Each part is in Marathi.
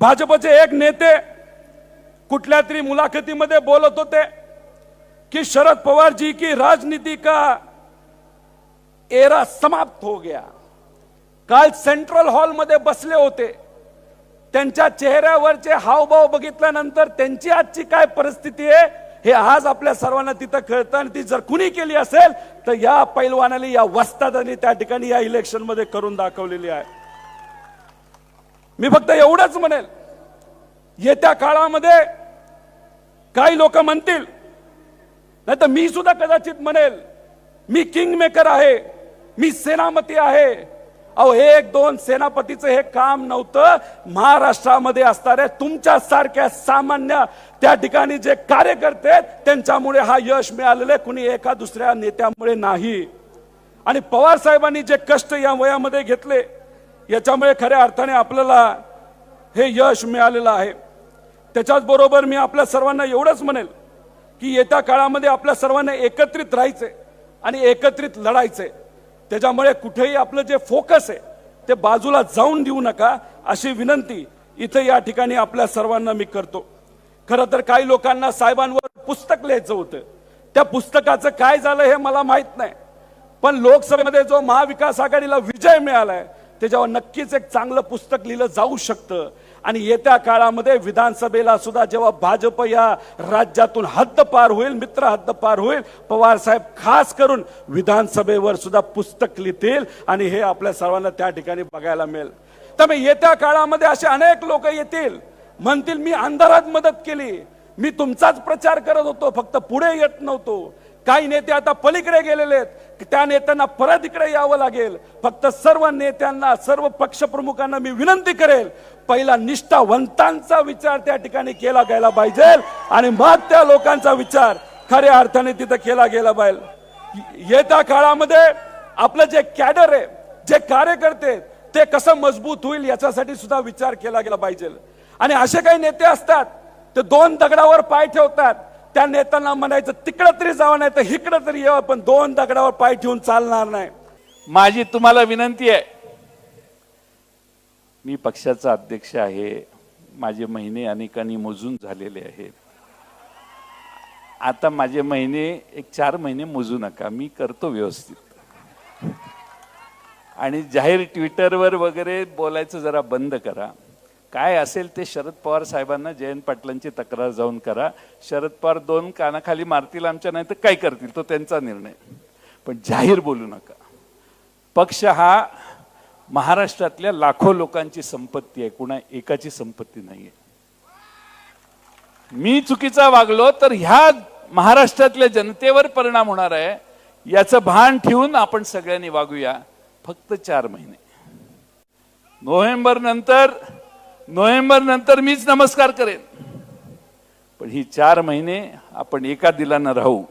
भाजपचे एक नेते कुठल्या तरी मुलाखतीमध्ये बोलत होते कि शरद पवार जी की राजनीति का एरा समाप्त हो गया. काल सेंट्रल हॉलमध्ये बसले होते. त्यांच्या चेहऱ्यावरचे हावभाव बघितल्यानंतर त्यांची आजची काय परिस्थिती आहे हे आज आपल्या सर्वांना तिथं कळतं आणि ती जर कुणी केली असेल तर या पैलवानाने या वस्तादाने त्या ठिकाणी या इलेक्शनमध्ये करून दाखवलेली आहे. मी फक्त एवढंच म्हणेल येत्या काळामध्ये काही लोक म्हणतील नाही तर मी सुद्धा कदाचित म्हणेल मी किंग मेकर आहे मी सेनापती आहे. अहो एक दोन सेनापतीचं हे काम नव्हतं. महाराष्ट्रामध्ये असणाऱ्या तुमच्या सारख्या सामान्य त्या ठिकाणी जे कार्यकर्ते त्यांच्यामुळे हा यश मिळालेलं आहे. कुणी एका दुसऱ्या नेत्यामुळे नाही. आणि पवार साहेबांनी जे कष्ट या वयामध्ये घेतले याच्यामुळे खऱ्या अर्थाने आपल्याला हे यश मिळालेलं आहे. त्याच्याचबरोबर मी आपल्या सर्वांना एवढंच म्हणेल की येत्या काळामध्ये आपल्या सर्वांना एकत्रित राहायचे आणि एकत्रित लढायचे त्याच्यामुळे कुठेही आपलं जे फोकस आहे ते बाजूला जाऊन देऊ नका अशी विनंती इथं या ठिकाणी आपल्या सर्वांना मी करतो. खरं तर काही लोकांना साहेबांवर पुस्तक लिहायचं होतं. त्या पुस्तकाचं काय झालं हे मला माहीत नाही. पण लोकसभेमध्ये जो महाविकास आघाडीला विजय मिळालाय त्याच्यावर नक्कीच एक चांगलं पुस्तक लिहिलं जाऊ शकतं. आणि येत्या काळामध्ये विधानसभेला सुद्धा जेव्हा भाजप या राज्यातून हद्द पार होईल मित्र हद्द पार होईल पवार साहेब खास करून विधानसभेवर सुद्धा पुस्तक लिहितील आणि हे आपल्या सर्वांना त्या ठिकाणी बघायला मिळेल. त्यामुळे येत्या काळामध्ये असे अनेक लोक येतील. म्हणतील मी अंधारात मदत केली. मी तुमचाच प्रचार करत होतो. फक्त पुढे येत नव्हतो. काही नेते आता पलीकडे गेलेले आहेत. त्या नेत्यांना परत इकडे यावं लागेल. फक्त सर्व नेत्यांना सर्व पक्षप्रमुखांना मी विनंती करेल पहिला निष्ठावंतांचा विचार त्या ठिकाणी केला गेला पाहिजे आणि मग त्या लोकांचा विचार खऱ्या अर्थाने तिथं केला गेला पाहिजे. येत्या काळामध्ये आपलं जे कॅडर आहे जे कार्यकर्ते ते कसं मजबूत होईल याच्यासाठी सुद्धा विचार केला गेला पाहिजे. आणि असे काही नेते असतात ते दोन दगडावर पाय ठेवतात. त्या नेत्यांना म्हणायचं तिकडं तरी जावं नाही तर इकडं तरी यावं पण दोन दगडावर पाय ठेवून चालणार नाही. माझी तुम्हाला विनंती आहे. मी पक्षाचा अध्यक्ष आहे. माझे महिने अनेकांनी मोजून झालेले आहेत. आता माझे महिने एक चार महिने मोजू नका. मी करतो व्यवस्थित. आणि जाहीर ट्विटरवर वगैरे बोलायचं जरा बंद करा. काय असेल ते शरद पवार साहेबांना जयंत पाटलांची तक्रार जाऊन करा. शरद पवार दोन कानाखाली मारतील आमच्या नाही तर काय करतील? तो त्यांचा निर्णय. पण जाहीर बोलू नका. पक्ष हा महाराष्ट्रातल्या लाखो लोकांची संपत्ती आहे. कुणा एकाची संपत्ती नाहीये. मी चुकीचा वागलो तर ह्या महाराष्ट्रातल्या जनतेवर परिणाम होणार आहे. याचं भान ठेवून आपण सगळ्यांनी वागूया. फक्त चार महिने. नोव्हेंबर नंतर नोव्हेंबर नंतर मीच नमस्कार करेन. पण ही चार महिने आपण एका दिलानं राहू.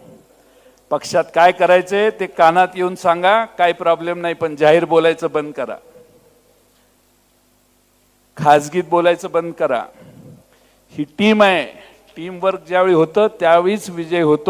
पक्षात काय करायचंय ते कानात येऊन सांगा काय प्रॉब्लेम नाही पण जाहीर बोलायचं बंद करा. खाजगीत बोलायचं बंद करा. ही टीम आहे. टीम वर्क ज्यावेळी होतं त्यावेळीच विजय होतो.